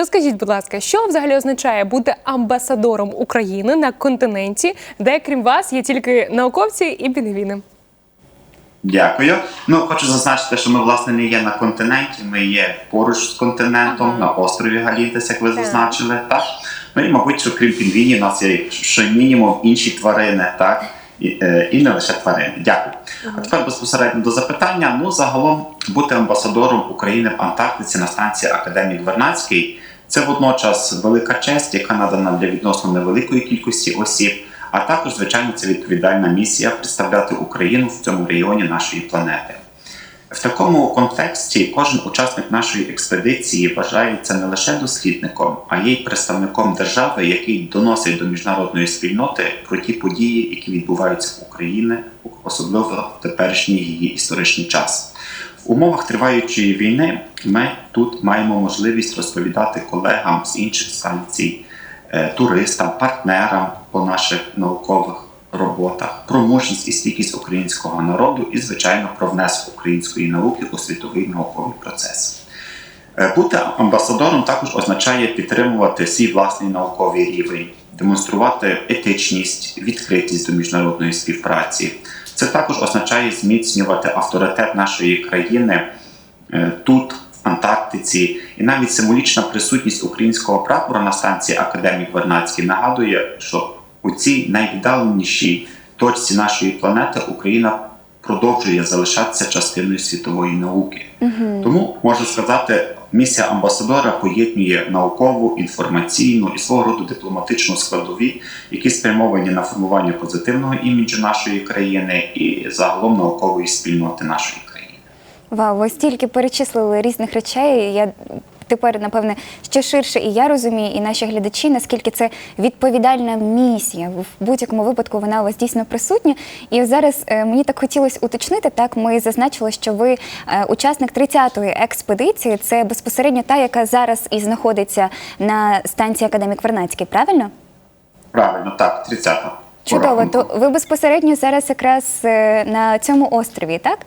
Розкажіть, будь ласка, що взагалі означає бути амбасадором України на континенті, де крім вас є тільки науковці і пінгвіни? Дякую. Ну хочу зазначити, що ми власне не є на континенті. Ми є поруч з континентом Ага. на острові Галітес, як ви Так. зазначили. Так ну і мабуть, що крім пінгвінів, у нас є ще мінімум інші тварини, так і, е, і не лише тварини. Дякую. А тепер безпосередньо до запитання. Ну загалом бути амбасадором України в Антарктиці на станції Академік Вернадський це водночас велика честь, яка надана для відносно невеликої кількості осіб. А також, звичайно, це відповідальна місія представляти Україну в цьому регіоні нашої планети. В такому контексті кожен учасник нашої експедиції вважається не лише дослідником, а й представником держави, який доносить до міжнародної спільноти про ті події, які відбуваються в Україні, особливо в теперішній її історичний час. В умовах триваючої війни ми тут маємо можливість розповідати колегам з інших станцій, е, туристам, партнерам по наших наукових роботах про мужність і стійкість українського народу і, звичайно, про внесок української науки у світовий науковий процес. Е, Бути амбасадором також означає підтримувати свій власний науковий рівень, демонструвати етичність, відкритість до міжнародної співпраці. Це також означає зміцнювати авторитет нашої країни е, тут, в Антарктиці, і навіть символічна присутність українського прапора на станції Академік Вернадський нагадує, що у цій найвіддаленішій точці нашої планети Україна продовжує залишатися частиною світової науки. Тому можна сказати, місія амбасадора поєднує наукову, інформаційну і свого роду дипломатичну складові, які спрямовані на формування позитивного іміджу нашої країни і загалом наукової спільноти нашої країни. Вау, ви стільки перечислили різних речей. Я тепер, напевне, ще ширше і я розумію, і наші глядачі, наскільки це відповідальна місія. В будь-якому випадку вона у вас дійсно присутня. І зараз е, мені так хотілося уточнити. Так, ми зазначили, що ви е, учасник 30-ї експедиції. Це безпосередньо та, яка зараз і знаходиться на станції Академік Вернадський, правильно? Правильно, так, 30-та. Чудово. То ви безпосередньо зараз якраз е, на цьому острові, так?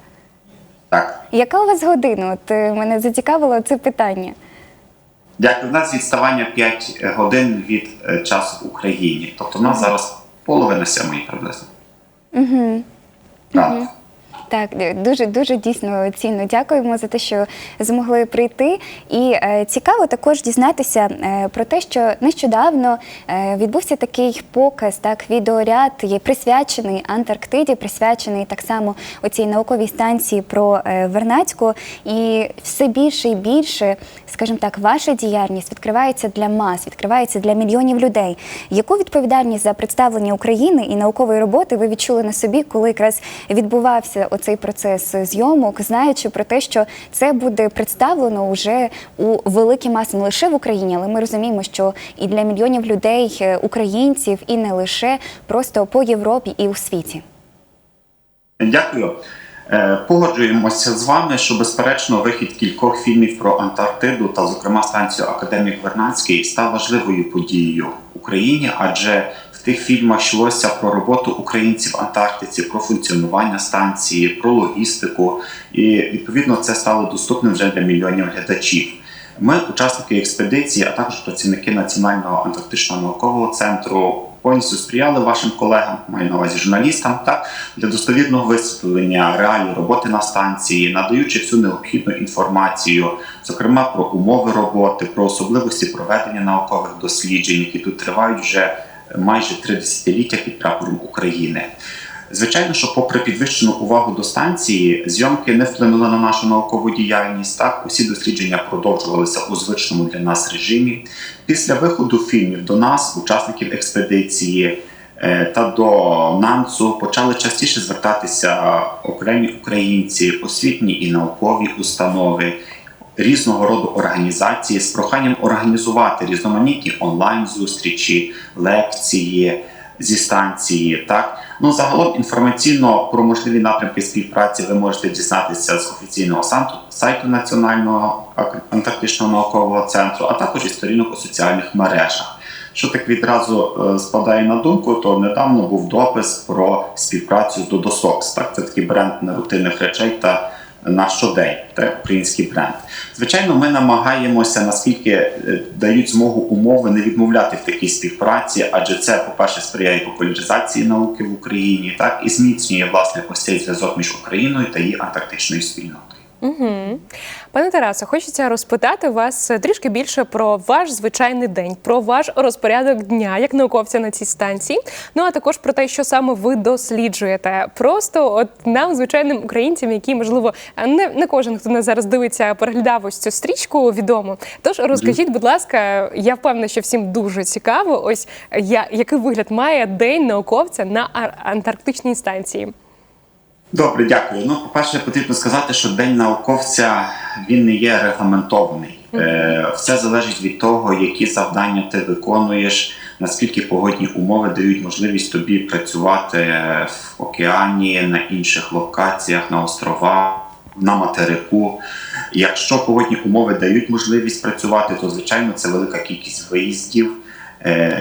Так. Яка у вас година? От мене зацікавило це питання. Дякую. У нас відставання 5 годин від е, часу в Україні. Тобто, у нас зараз половина сьомої приблизно. Угу. Так. Так, дуже дуже дійсно цінно. Дякуємо за те, що змогли прийти. І е, цікаво також дізнатися е, про те, що нещодавно е, відбувся такий показ, так відеоряд є присвячений Антарктиді, присвячений так само оцій науковій станції про е, Вернадську. І все більше і більше, скажімо так, ваша діяльність відкривається для мас, відкривається для мільйонів людей. Яку відповідальність за представлення України і наукової роботи ви відчули на собі, коли якраз відбувався оцей процес зйомок, знаючи про те, що це буде представлено вже у великій масі не лише в Україні, але ми розуміємо, що і для мільйонів людей, е, українців, і не лише просто по Європі і у світі. Дякую. Е, Погоджуємося з вами, що безперечно вихід кількох фільмів про Антарктиду та, зокрема, станцію Академік Вернадський став важливою подією в Україні, адже тих фільмах йшлося про роботу українців в Антарктиці, про функціонування станції, про логістику, і відповідно це стало доступним вже для мільйонів глядачів. Ми, учасники експедиції, а також працівники Національного антарктичного наукового центру, повністю сприяли вашим колегам, маю на увазі журналістам, так для достовірного висвітлення реалій роботи на станції, надаючи всю необхідну інформацію, зокрема про умови роботи, про особливості проведення наукових досліджень, які тут тривають вже майже три десятиліття під прапором України. Звичайно, що, попри підвищену увагу до станції, зйомки не вплинули на нашу наукову діяльність. Так, усі дослідження продовжувалися у звичному для нас режимі. Після виходу фільмів до нас, учасників експедиції е, та до НАНЦу, почали частіше звертатися окремі українці, освітні і наукові установи. Різного роду організації з проханням організувати різноманітні онлайн-зустрічі, лекції зі станції. Так ну загалом інформаційно про можливі напрямки співпраці ви можете дізнатися з офіційного сайту Національного антарктичного наукового центру, а також і сторінок у соціальних мережах. Що так відразу е, спадає на думку, то недавно був допис про співпрацю з Dodosоx. Так, це такий бренд нерутинних речей та на щодень, український бренд. Звичайно, ми намагаємося, наскільки е, дають змогу умови не відмовляти в такій співпраці, адже це, по-перше, сприяє популяризації науки в Україні, так і зміцнює власне ось зв'язок між Україною та її антарктичною спільнотою. Угу. Пане Тарасе, хочеться розпитати вас трішки більше про ваш звичайний день, про ваш розпорядок дня як науковця на цій станції. Ну а також про те, що саме ви досліджуєте. Просто от нам, звичайним українцям, які можливо не, не кожен, хто нас зараз дивиться, переглядав ось цю стрічку відомо. Тож розкажіть, будь ласка, я впевнена, що всім дуже цікаво. Ось я який вигляд має день науковця на Ар- антарктичній станції. Добре, дякую. Ну, по-перше, потрібно сказати, що день науковця він не є регламентований. Е, все залежить від того, які завдання ти виконуєш, наскільки погодні умови дають можливість тобі працювати в океані, на інших локаціях, на островах, на материку. Якщо погодні умови дають можливість працювати, то звичайно це велика кількість виїздів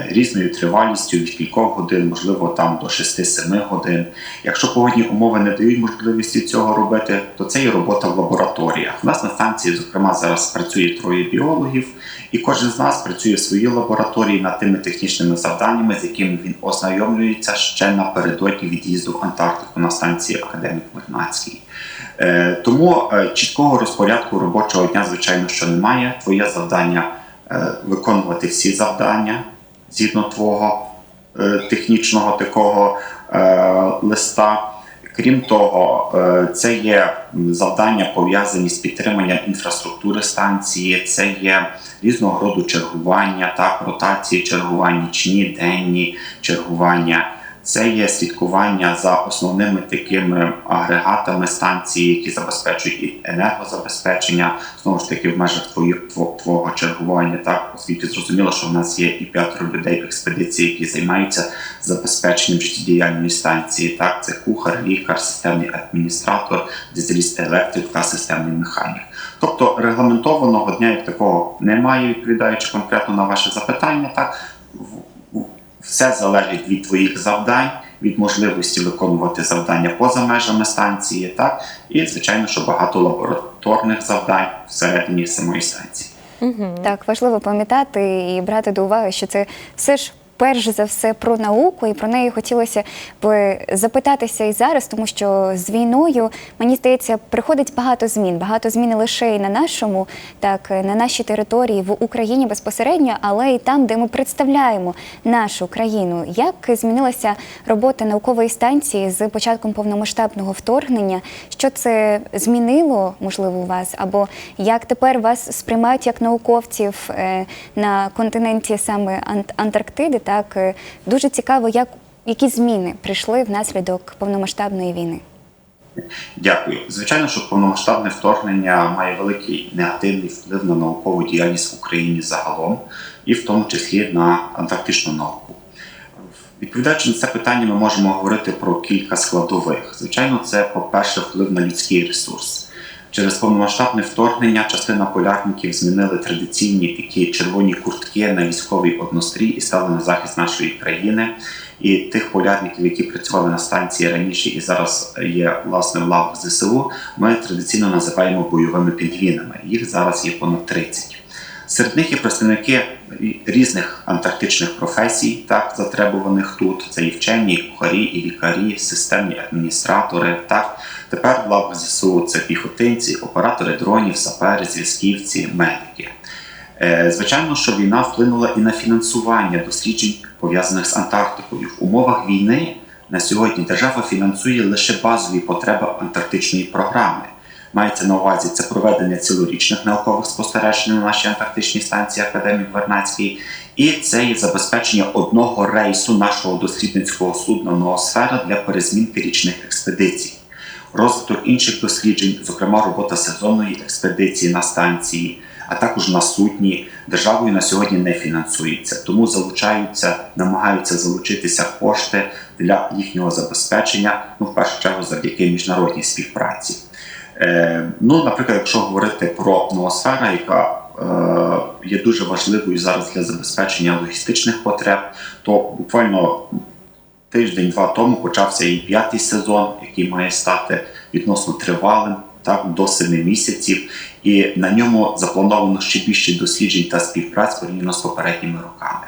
різною тривалістю від кількох годин, можливо, там до 6-7 годин. Якщо погодні умови не дають можливості цього робити, то це і робота в лабораторіях. У нас на станції, зокрема, зараз працює троє біологів, і кожен з нас працює в своїй лабораторії над тими технічними завданнями, з якими він ознайомлюється ще напередодні від'їзду в Антарктику на станції Академік Вернацький. Е, Тому е, чіткого розпорядку робочого дня, звичайно, що немає. Твоє завдання е, виконувати всі завдання згідно твого е, технічного такого е, листа. Крім того, е, це є завдання пов'язані з підтриманням інфраструктури станції, це є різного роду чергування, так, ротації чергування, нічні, денні чергування. Це є слідкування за основними такими агрегатами станції, які забезпечують і енергозабезпечення, знову ж таки в межах твої- тво- твого чергування. Так, оскільки зрозуміло, що в нас є і п'ятеро людей в експедиції, які займаються забезпеченням життєдіяльної станції. Так, це кухар, лікар, системний адміністратор, дизеліст електрик та системний механік. Тобто регламентованого дня як такого немає, відповідаючи конкретно на ваше запитання. Так все залежить від твоїх завдань, від можливості виконувати завдання поза межами станції, так і звичайно, що багато лабораторних завдань всередині самої станції. Так, важливо пам'ятати і брати до уваги, що це все ж. Перш за все про науку, і про неї хотілося б запитатися і зараз, тому що з війною мені здається, приходить багато змін. Багато змін лише і на нашому, так на нашій території в Україні безпосередньо, але і там, де ми представляємо нашу країну. Як змінилася робота наукової станції з початком повномасштабного вторгнення? Що це змінило, можливо, у вас? Або як тепер вас сприймають як науковців е, на континенті саме Ан- Антарктиди? Так е, дуже цікаво, як які зміни прийшли внаслідок повномасштабної війни. Дякую. Звичайно, що повномасштабне вторгнення має великий негативний вплив на наукову діяльність в Україні загалом, і в тому числі на антарктичну науку. Відповідаючи на це питання, ми можемо говорити про кілька складових. Звичайно, це, по-перше, вплив на людський ресурс. Через повномасштабне вторгнення частина полярників змінили традиційні такі червоні куртки на військовий однострій і стали на захист нашої країни. І тих полярників, які працювали на станції раніше і зараз є власне в лавах ЗСУ, ми традиційно називаємо бойовими пінгвінами. Їх зараз є понад 30. Серед них є представники різних антарктичних професій, так затребуваних тут. Це і вчені, і кухарі, і лікарі, системні адміністратори. Так тепер в лавах ЗСУ це піхотинці, оператори дронів, сапери, зв'язківці, медики. Е, Звичайно, що війна вплинула і на фінансування досліджень, пов'язаних з Антарктикою. В умовах війни на сьогодні держава фінансує лише базові потреби антарктичної програми. Мається на увазі це проведення цілорічних наукових спостережень на нашій антарктичній станції Академік Вернацький, і це є забезпечення одного рейсу нашого дослідницького судна Ноосфера для перезмінки річних експедицій. Розвиток інших досліджень, зокрема робота сезонної експедиції на станції, а також на судні, державою на сьогодні не фінансується, тому залучаються, намагаються залучитися кошти для їхнього забезпечення, ну в першу чергу завдяки міжнародній співпраці. Е, ну, наприклад, якщо говорити про ноосфера, яка е, є дуже важливою зараз для забезпечення логістичних потреб, то буквально тиждень-два тому почався і п'ятий сезон, який має стати відносно тривалим. так до 7 місяців, і на ньому заплановано ще більше досліджень та співпраць порівняно з попередніми роками.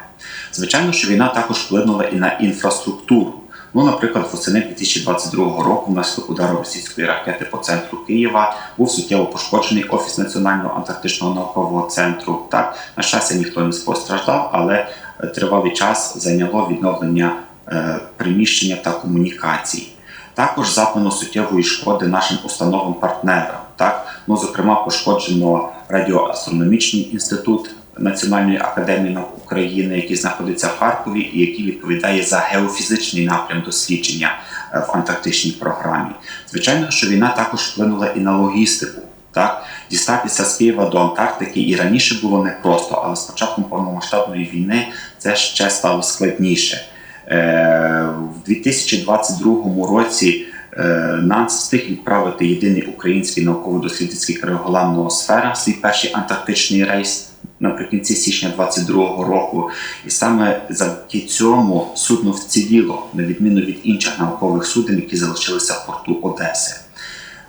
Звичайно, що війна також вплинула і на інфраструктуру. Ну, наприклад, восени 2022 року внаслідок удару російської ракети по центру Києва був суттєво пошкоджений офіс Національного антарктичного наукового центру. Так, на щастя, ніхто не постраждав, але е, тривалий час зайняло відновлення е, приміщення та комунікацій. Також завдано суттєвої шкоди нашим установам-партнерам. Так, ну зокрема, пошкоджено радіоастрономічний інститут Національної академії наук України, який знаходиться в Харкові, і який відповідає за геофізичний напрям дослідження е, в антарктичній програмі. Звичайно, що війна також вплинула і на логістику. Так, дістатися з Києва до Антарктики і раніше було непросто, але з початком повномасштабної війни це ще стало складніше. Е, в 2022 році е, НАНС встиг відправити єдиний український науково-дослідницький криголам «Ноосфера» свій перший антарктичний рейс наприкінці січня 2022 року. І саме завдяки цьому судно вціліло, на відміну від інших наукових суден, які залишилися в порту Одеси.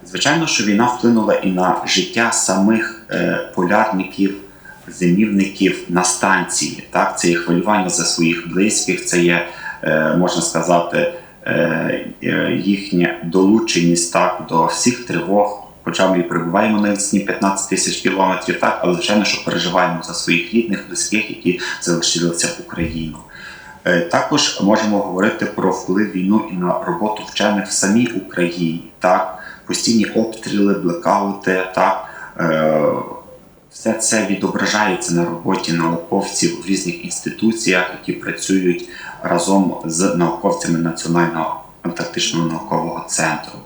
Звичайно, що війна вплинула і на життя самих е, полярників, зимівників на станції. Так, це є хвилювання за своїх близьких, це є, е, можна сказати, е, їхня долученість так, до всіх тривог. Хоча ми і перебуваємо на відстані 15 тисяч кілометрів, так, але звичайно, що переживаємо за своїх рідних, близьких, які залишилися в Україну. Е, Також можемо говорити про вплив війну і на роботу вчених в самій Україні. Так, постійні обстріли, блекаути, так е, все це відображається на роботі науковців в різних інституціях, які працюють разом з науковцями Національного антарктичного наукового центру.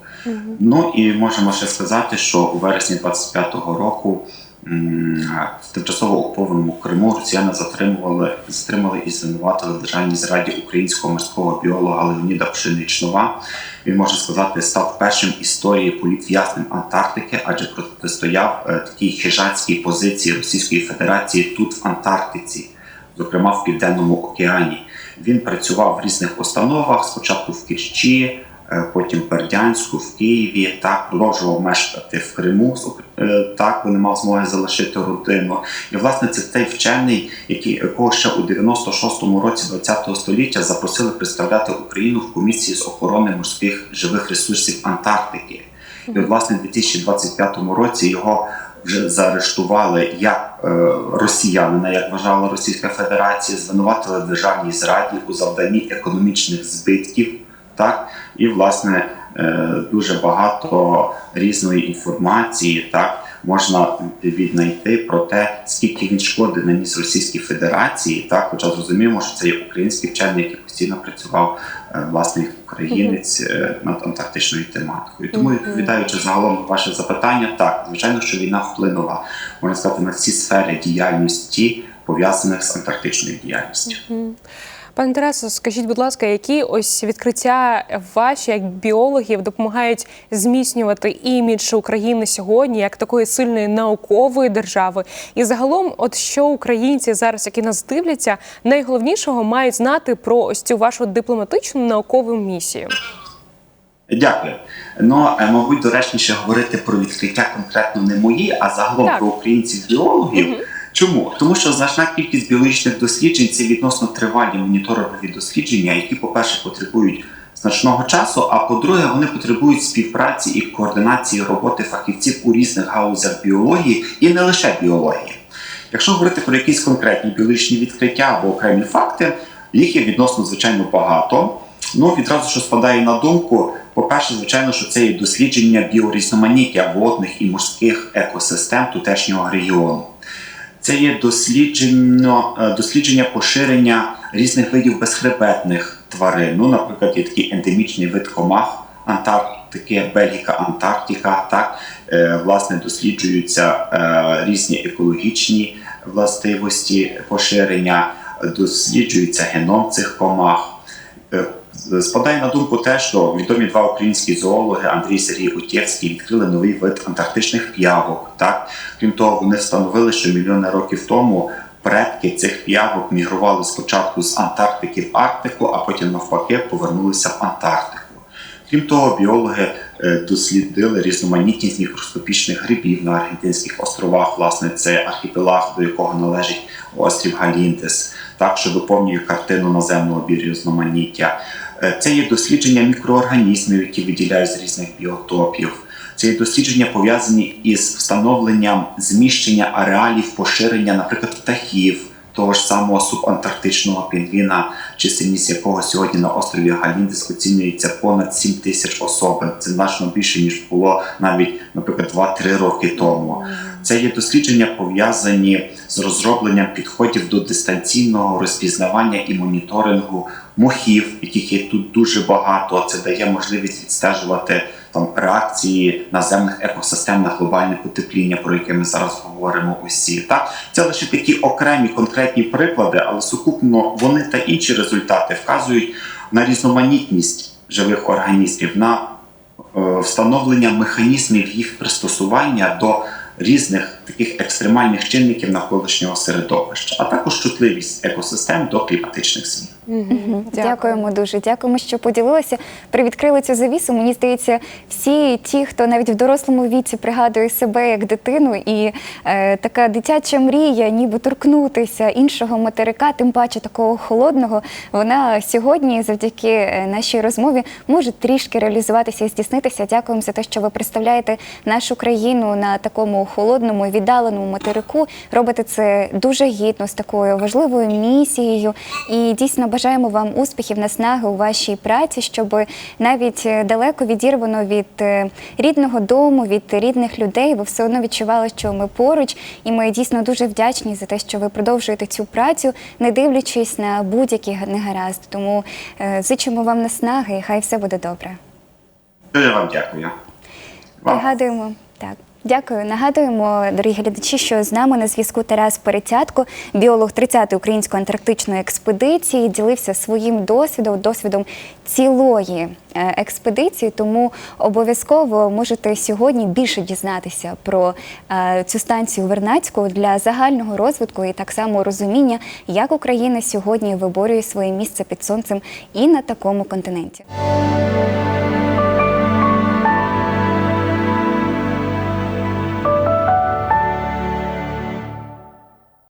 Ну і можемо ще сказати, що у вересні 25-го року в тимчасово окупованому Криму росіяни затримували, затримали і звинуватили державній зраді українського морського біолога Леоніда Пшеничнова. Він можна сказати, став першим історії політв'язнем Антарктики, адже протистояв е, такій хижацькій позиції Російської Федерації тут, в Антарктиці, зокрема в Південному океані. Він працював в різних установах, спочатку в е, потім в Бердянську, в Києві, так продовжував мешкати в Криму, е, так бо не мав змоги залишити родину. І власне це той вчений, який якого ще у 96-му році ХХ століття запросили представляти Україну в комісії з охорони морських живих ресурсів Антарктики. І власне, у 2025 році його вже заарештували як е, росіянина, як вважала Російська Федерація, звинуватили в державній зраді у завданні економічних збитків. Так, і власне е, дуже багато різної інформації так можна віднайти про те, скільки він шкоди наніс Російській Федерації. Так, хоча зрозуміємо, що це є український вчений, який постійно працював е, власне як українець е, над антарктичною тематикою. Тому відповідаючи загалом на ваше запитання, так звичайно, що війна вплинула можна сказати на всі сфери діяльності пов'язаних з антарктичною діяльністю. Пане Тарасо, скажіть, будь ласка, які ось відкриття ваші як біологів допомагають зміцнювати імідж України сьогодні як такої сильної наукової держави? І загалом, от що українці зараз, які нас дивляться, найголовнішого мають знати про ось цю вашу дипломатичну наукову місію? Дякую. Ну, е, мабуть, доречніше говорити про відкриття конкретно не мої, а загалом Так. про українців-біологів. Чому? Тому що значна кількість біологічних досліджень це відносно тривалі моніторингові дослідження, які, по-перше, потребують значного часу, а по-друге, вони потребують співпраці і координації роботи фахівців у різних галузях біології і не лише біології. Якщо говорити про якісь конкретні біологічні відкриття або окремі факти, їх є відносно звичайно багато. Ну, відразу що спадає на думку, по-перше, звичайно, що це є дослідження біорізноманіття водних і морських екосистем тутешнього регіону. Це є дослідження, е, дослідження поширення різних видів безхребетних тварин. Ну, наприклад, є такий ендемічний вид комах Антарктики, Бельгіка Антарктика. Так, Е, власне, досліджуються е, різні екологічні властивості поширення, досліджується геном цих комах. Спадає на думку те, що відомі два українські зоологи Андрій Сергій Утєвський відкрили новий вид антарктичних п'явок. Так? Крім того, вони встановили, що мільйони років тому предки цих п'явок мігрували спочатку з Антарктики в Арктику, а потім навпаки повернулися в Антарктику. Крім того, біологи е, дослідили різноманітність мікроскопічних грибів на Аргентинських островах. Власне, це архіпелаг, до якого належить острів Галінтес, так що доповнює картину наземного біорізноманіття. Е, Це є дослідження мікроорганізмів, які виділяють з різних біотопів. Це є дослідження пов'язані із встановленням зміщення ареалів поширення, наприклад, птахів, того ж самого субантарктичного пінгвіна, чисельність якого сьогодні на острові Галіндес оцінюється понад 7 тисяч особин. Це значно більше ніж було навіть, наприклад, 2-3 роки тому. Це є дослідження пов'язані з розробленням підходів до дистанційного розпізнавання і моніторингу мохів, яких є тут дуже багато. Це дає можливість відстежувати там реакції наземних екосистем на глобальне потепління, про яке ми зараз говоримо усі. Так це лише такі окремі конкретні приклади, але сукупно вони та інші результати вказують на різноманітність живих організмів, на е, встановлення механізмів їх пристосування до різних таких екстремальних чинників навколишнього середовища, а також чутливість екосистем до кліматичних змін. Мгм. Дякуємо дуже. Дякуємо, що поділилися. Привідкрили цю завісу. Мені здається, всі ті, хто навіть в дорослому віці пригадує себе як дитину, і е, така дитяча мрія, ніби торкнутися іншого материка, тим паче такого холодного, вона сьогодні, завдяки е, нашій розмові, може трішки реалізуватися і здійснитися. Дякуємо за те, що ви представляєте нашу країну на такому холодному і віддаленому материку. Робите це дуже гідно з такою важливою місією. І дійсно бажаємо вам успіхів, наснаги у вашій праці, щоб навіть е, далеко відірвано від е, рідного дому, від рідних людей, ви все одно відчували, що ми поруч, і ми дійсно дуже вдячні за те, що ви продовжуєте цю працю, не дивлячись на будь-які негаразди. Тому е, зичимо вам наснаги, і хай все буде добре. Дуже вам дякую. Вам Нагадуємо, так. Дякую. Нагадуємо, дорогі глядачі, що з нами на зв'язку Тарас Перетятко, біолог 30-ї української антарктичної експедиції, ділився своїм досвідом, досвідом цілої е, експедиції. Тому обов'язково можете сьогодні більше дізнатися про е, цю станцію Вернацьку для загального розвитку і так само розуміння, як Україна сьогодні виборює своє місце під сонцем і на такому континенті.